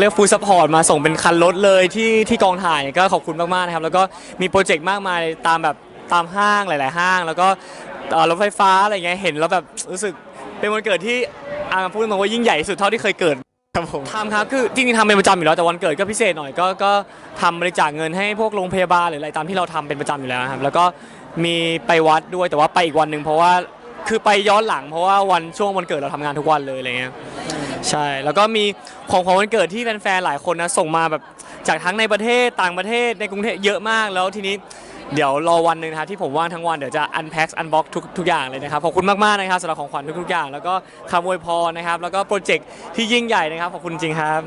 เขาเรียกฟูลซัพพอร์ตมาส่งเป็นคันรถเลยที่ที่กองถ่ายก็ขอบคุณมากๆนะครับ แล้วก็มีโปรเจกต์มากมายตามแบบตามห้างหลาย ๆ ห้าง แล้วก็เอ่อรถไฟฟ้าอะไรเงี้ยเห็นแล้วแบบรู้สึกเป็นวันเกิดที่อ่าพูดตรงๆว่ายิ่งใหญ่ที่สุดเท่าที่เคยเกิด ครับผมทำครับคือจริงๆทำเป็นประจำอยู่แล้วแต่วันเกิดก็พิเศษหน่อยก็ก็ทำบริจาคเงินให้พวกโรงพยาบาลหรืออะไรตามที่เราทำเป็นประจำอยู่แล้วครับแล้วก็มีไปวัดด้วยแต่ว่าไปอีกวันหนึ่งเพราะว่าคือไปย้อนหลังเพราะว่าวันช่วงวันเกิดเราทำงานทุกวันเลยอะไรเงี้ย ใช่ แล้วก็มีของของวันเกิดที่แฟนๆ หลายคนนะ ส่งมาแบบจากทั้งในประเทศต่างประเทศในกรุงเทพเยอะมาก แล้วทีนี้เดี๋ยวรอวันหนึ่งนะครับที่ผมว่างทั้งวันเดี๋ยวจะ unpack unbox ทุกทุกอย่างเลยนะครับ ขอบคุณมากๆนะครับสำหรับของขวัญทุกๆอย่าง แล้วก็คำอวยพรนะครับ แล้วก็โปรเจกต์ที่ยิ่งใหญ่นะครับ ขอบคุณจริงครับ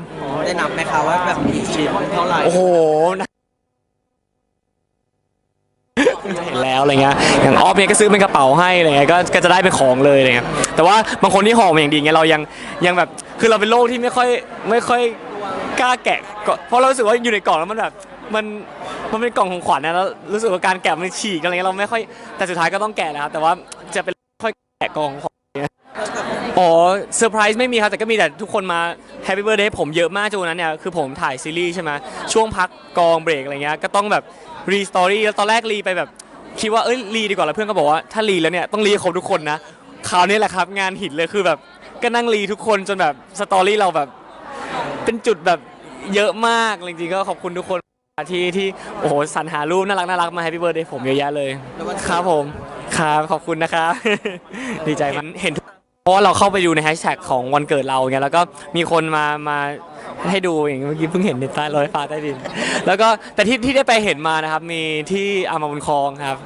ได้นับไหมคะว่าแบบกี่ชิ้นเท่าไหร่ โอ้โหเห็น แล้วอะไรเงี้ยอย่างออฟเนี่ยก็ซื้อเป็นกระเป๋าให้อะไรเงี้ยก็ก็จะได้เป็นของเลยอะไรเงี้ยแต่ว่าบางคนที่ห่อมาอย่างดีเงี้ยเรายังยังแบบคือเราเป็นโรคที่ไม่ค่อยไม่ค่อยกล้าแกะก็เพราะเรารู้สึกว่าอยู่ในกล่องแล้วมันแบบมันมันเป็นกล่องของขวัญนะแล้วรู้สึกว่าการแกะมันฉีกอะไรเงี้ยเราไม่ค่อยแต่สุดท้ายก็ต้องแกะแหละครับแต่ว่าจะเป็นค่อยแกะกล่องของขวัญอ๋อเซอร์ไพรส์ไม่มีครับแต่ก็มีแต่ทุกคนมาแฮปปี้เบ t ร์ a เดย์ผมเยอะมากจนวันนั้นเนี่ยคือผมถ่ายซีรีส์ใช่ไหมช่วงพักกองเบรกอะไรเงี้ยก็ต้องแบบรีสตอรี่แล้วตอนแรกรีไปแบบ คิดว่าเอ้ยรีดีกว่าแล้วเพื่อนก็บอกว่าถ้ารีแล้วเนี่ยต้องรีครบทุกคนนะคราวนี้แหละครับ งานหินเลยคือแบบก็นั่งรีทุกคนจนแบบสตอรี่เราแบบ เป็นจุดแบบเยอะมากจริงๆก็ขอบคุณทุกคนที่ที่โอ้โหสรรหารูปน่ารักน่ารักมาให้พี่เบิร์ดเดย์ผมเยอะแยะเลยครับผมครับขอบคุณนะครับดีใจมันเห็น เพราะว่าเราเข้าไปดูในแฮชแท็กของวันเกิดเราไงแล้วก็มีคนมามาให้ดูอย่างเมื่อกี้เพิ่งเห็นในใต้รถไฟฟ้าใต้ดิน แล้วก็แต่ที่ที่ได้ไปเห็นมานะครับ มีที่อามาบุญคลองครับ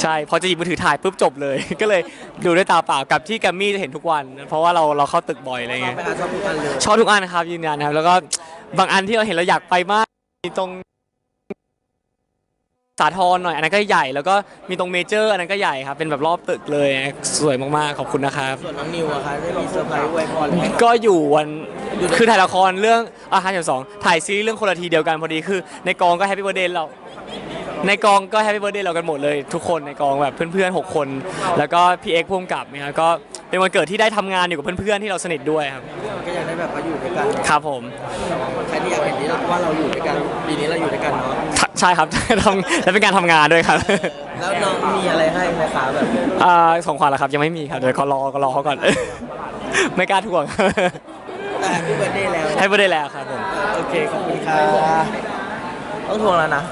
ใช่พอจะหยิบมือถือถ่ายปุ๊บจบเลย ก็เลยดูด้วยตาเปล่ากับที่แกรมมี่จะเห็นทุกวัน เพราะว่าเราเราเข้าตึกบ่อยอะไรชอบเงี้ยไหมคะชอบทุกอันเลยชอบทุกอันนะครับยืนยันนะครับ แล้วก็บางอันที่เราเห็นเราอยากไปมากมีตรง สาทรหน่อยอันนั้นก็ใหญ่แล้วก็มีตรงเมเจอร์อันนั้นก็ใหญ่ครับเป็นแบบรอบตึกเลยสวยมากๆขอบคุณนะครับส่วนน้องนิวอะคะได้มีเซอร์ไพรส์อวยพรไหมก็อยู่วันคือถ่ายละครเรื่องอาหารอย่างสองถ่ายซีรีส์เรื่องคนละทีเดียวกันพอดีคือ ในกองก็แฮปปี้เบ t ร์ a เดย์เราในกองก็แฮปปี้เบ t ร์ a เดย์เรากันหมดเลยทุกคนในกองแบบเพื่อนๆ 6 คน แล้วก็พี่เอ็กซ์พุ่มกับเนี่ยก็เป็นวันเกิดที่ได้ทำงานอยู่กับเพื่อนๆที่เราสนิทด้วยครับก็อยากได้แบบว่าอยู่ด้วยกันครับผมใครที่อยากเห็นที่ว่าเราอยู่ด้วยกันปีนี้เราอยู่ด้วยกันเนาะใช่ครับ ทำและเป็นการทำงานด้วยครับแล้วน้องมีอะไรให้ไหมคะแบบอ่าของขวัญเหรอครับยังไม่มีครับเดี๋ยวก็รอก็รอเขาก่อน ไม่กล้าทวงแต่แฮปปี้เบิร์ดเดย์แล้ว ให้เบอร์ได้แล้วครับผม โอเค ขอบคุณค่ะ ต้องทวงแล้วนะ